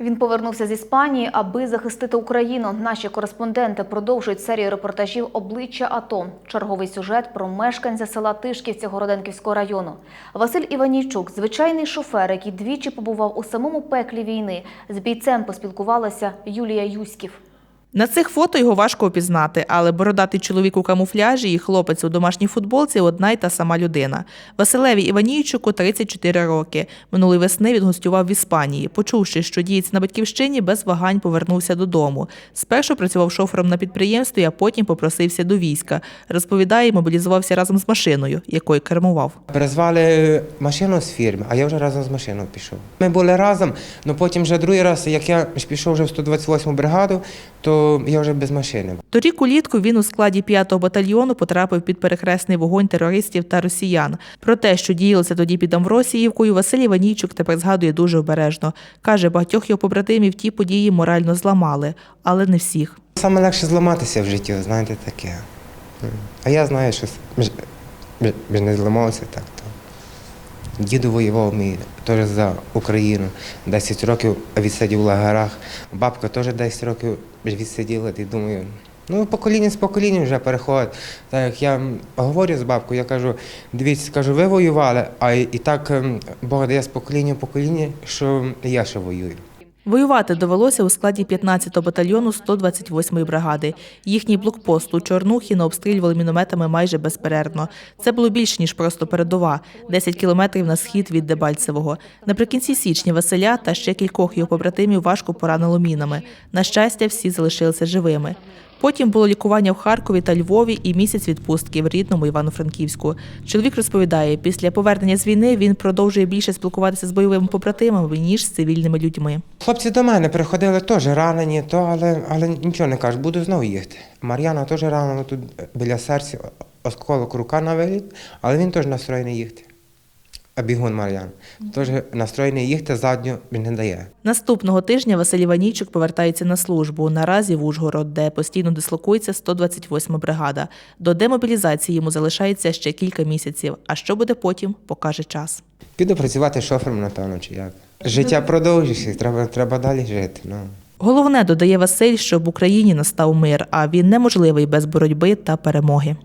Він повернувся з Іспанії, аби захистити Україну. Наші кореспонденти продовжують серію репортажів обличчя АТО. Черговий сюжет про мешканця села Тишківці Городенківського району. Василь Іванійчук, звичайний шофер, який двічі побував у самому пеклі війни. З бійцем поспілкувалася Юлія Юськів. На цих фото його важко опізнати, але бородатий чоловік у камуфляжі і хлопець у домашній футболці одна й та сама людина. Василеві Іванійчуку 34 роки. Минулої весни він гостював в Іспанії. Почувши, що діється на батьківщині, без вагань повернувся додому. Спершу працював шофером на підприємстві, а потім попросився до війська. Розповідає, мобілізувався разом з машиною, якою кермував. Перезвали машину з фірми, а я вже разом з машиною пішов. Ми були разом, але потім вже другий раз, як я пішов вже в 128 бригаду, то я вже без машини. Торік улітку він у складі 5-го батальйону потрапив під перехресний вогонь терористів та росіян. Про те, що діялося тоді під Амвросіївкою, Василь Іванійчук тепер згадує дуже обережно. Каже, багатьох його побратимів ті події морально зламали, але не всіх. Саме легше зламатися в житті, знаєте, таке. А я знаю, що ми ж, ми, ми ж не зламалися так. То. Діду воював мій теж за Україну. 10 років відсидів в лагерах. Бабка теж 10 років відсиділа. І думаю, ну покоління з поколінням вже переходить. Так як я говорю з бабкою, я кажу, дивіться, кажу, ви воювали, а і так ем, Бог дає з покоління в покоління, що я ще воюю. Воювати довелося у складі 15-го батальйону 128-ї бригади. Їхній блокпост у Чорнухі обстрілювали мінометами майже безперервно. Це було більше, ніж просто передова – 10 кілометрів на схід від Дебальцевого. Наприкінці січня Василя та ще кількох його побратимів важко поранило мінами. На щастя, всі залишилися живими. Потім було лікування в Харкові та Львові і місяць відпустки в рідному Івано-Франківську. Чоловік розповідає, після повернення з війни він продовжує більше спілкуватися з бойовими побратимами, ніж з цивільними людьми. Хлопці до мене приходили теж ранені, то, але, але нічого не кажуть, буду знову їхати. Мар'яна теж ранена тут біля серця, осколок рука на виліт, але він теж настроєний їхати. Бігун Мар'ян теж настроєний їхати, задню він не дає. Наступного тижня Василь Іванійчук повертається на службу. Наразі в Ужгород, де постійно дислокується 128 бригада. До демобілізації йому залишається ще кілька місяців. А що буде потім, покаже час. Піду працювати шофером, напевно, чи як. Життя продовжується, треба, треба далі жити. Ну. Головне, додає Василь, що в Україні настав мир, а він неможливий без боротьби та перемоги.